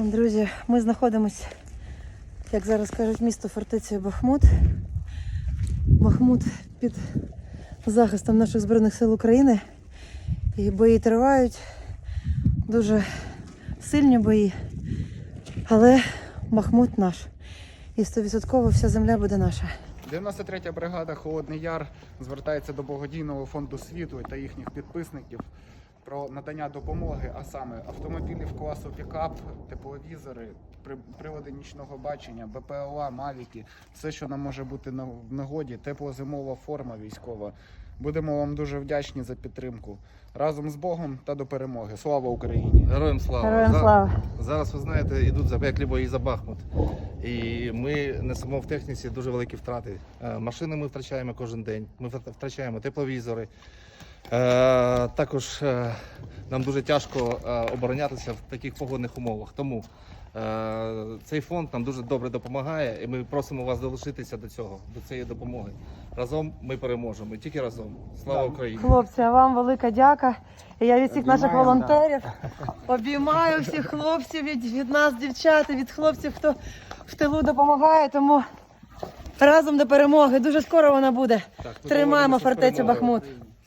Друзі, ми знаходимося, як зараз кажуть, місто фортецею Бахмут. Бахмут під захистом наших Збройних сил України. І бої тривають. Дуже сильні бої. Але Бахмут наш. І 100% вся земля буде наша. 93-я бригада Холодний Яр звертається до благодійного фонду світу та їхніх підписників про надання допомоги, а саме автомобілів класу пікап, тепловізори, при- прилади нічного бачення, БПЛА, мавіки, все, що нам може бути на- в нагоді, теплозимова форма військова. Будемо вам дуже вдячні за підтримку. Разом з Богом та до перемоги. Слава Україні! Героям слава. Героям слава! Зараз, ви знаєте, йдуть запеклі бої за Бахмут. І ми несемо в техніці дуже великі втрати. Е, Машини ми втрачаємо кожен день. Ми втрачаємо тепловізори. Е, Також е, нам дуже тяжко е, оборонятися в таких погодних умовах. Тому е, цей фонд нам дуже добре допомагає, і ми просимо вас долучитися до цього, до цієї допомоги. Разом ми переможемо. І тільки разом. Слава Україні! Хлопці, а вам велика дяка. І Я від всіх наших волонтерів обіймаю всіх хлопців від, від нас, дівчат, від хлопців, хто в тилу допомагає. Тому разом до перемоги. Дуже скоро вона буде. Так, Тримаємо фортецю. Бахмут.